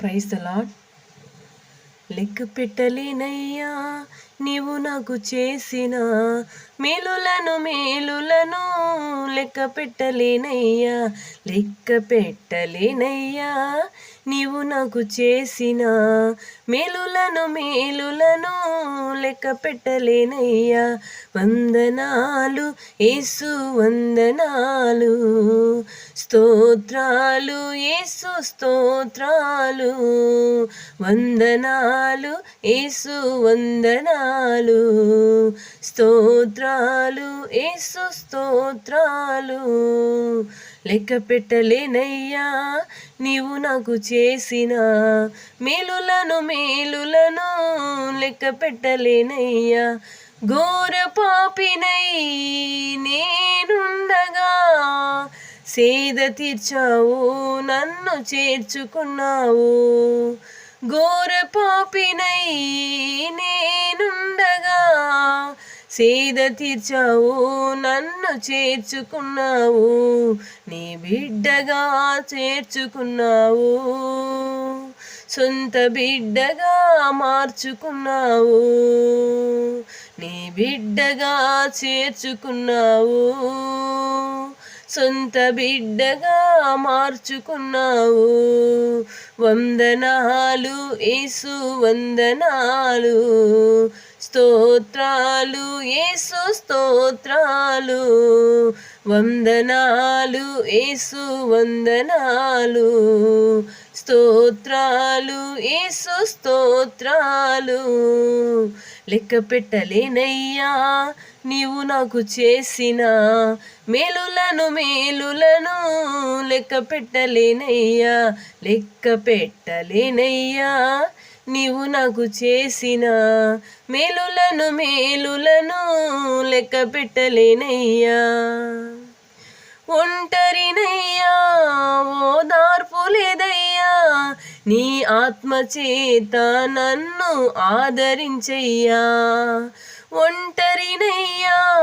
Praise the lord లెక్క పెట్టలేనయ్యా నీవు నాకు చేసిన మేలులను మేలులను లెక్క పెట్టలేనయ్యా లెక్క పెట్టలేనయ్యా. నీవు నాకు చేసిన మేలులను మేలులను లెక్క పెట్టలేనయ్యా. వందనాలు ఏసు వందనాలు. స్తోత్రాలు ఏసు స్తోత్రాలు. వందనాలు ఏసు వందనాలు. స్తోత్రాలు ఏసు స్తోత్రాలు. లెక్క పెట్టలేనయ్యా నీవు నాకు చేసిన మేలులను మేలులను లెక్క పెట్టలేనయ్యా. ఘోర పాపినై నేనుండగా సేద తీర్చావు నన్ను చేర్చుకున్నావు. ఘోర పాపినై నేనుండగా సేద తీర్చావు నన్ను చేర్చుకున్నావు నీ బిడ్డగా చేర్చుకున్నావు సొంత బిడ్డగా మార్చుకున్నావు నీ బిడ్డగా చేర్చుకున్నావు సొంత బిడ్డగా మార్చుకున్నావు. వందనాలు ఏసు వందనాలు. స్తోత్రాలు ఏసు స్తోత్రాలు. వందనాలు ఏసు వందనాలు. స్తోత్రాలు ఏసు స్తోత్రాలు. లెక్క పెట్టలేనయ్యా నీవు నాకు చేసిన మేలులను మేలులను లెక్క పెట్టలేనయ్యా లెక్క పెట్టలేనయ్యా. నీవు నాకు చేసిన మేలులను మేలులను లెక్క పెట్టలేనయ్యా. ఒంటరినయ్యా ఓదార్పు లేదయ్యా. నీ ఆత్మచేత నన్ను ఆదరించయ్యా. ఒంటరినయ్యా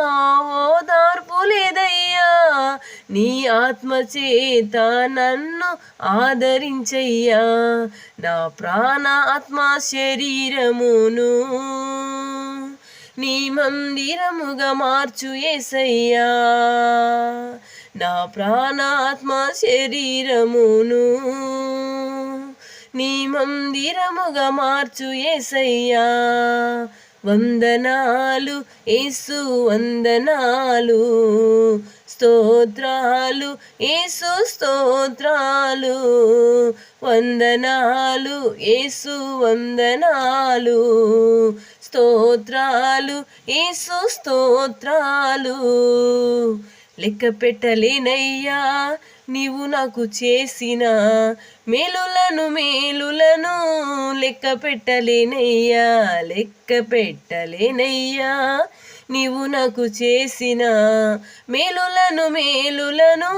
ఓదార్పు లేదయ్యా. నీ ఆత్మచేత నన్ను ఆదరించయ్యా. నా ప్రాణ ఆత్మ శరీరమును నీ మందిరముగా మార్చు ఏసయ్యా. నా ప్రాణాత్మ శరీరమును నీ మందిరముగా మార్చు ఏసయ్యా. వందనాలు ఏసు వందనాలు. స్తోత్రాలు ఏసు స్తోత్రాలు. వందనాలు ఏసు వందనాలు. స్తోత్రాలు ఏసు స్తోత్రాలు. లెక్క పెట్టలేనయ్యా నీవు నాకు చేసిన మేలులను మేలులను లెక్క పెట్టలేనయ్యా లెక్క పెట్టలేనయ్యా. నీవు నాకు చేసిన మేలులను మేలులను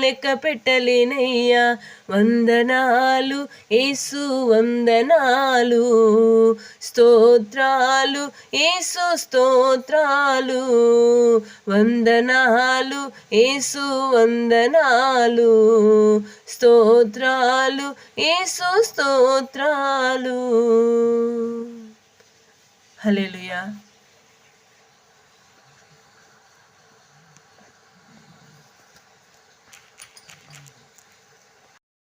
లెక్క పెట్టలేనయ్యా. వందనాలు ఏసు వందనాలు. స్తోత్రాలు ఏసు స్తోత్రాలు. వందనాలు ఏసు వందనాలు. స్తోత్రాలు ఏసు స్తోత్రాలు. హలేలుయా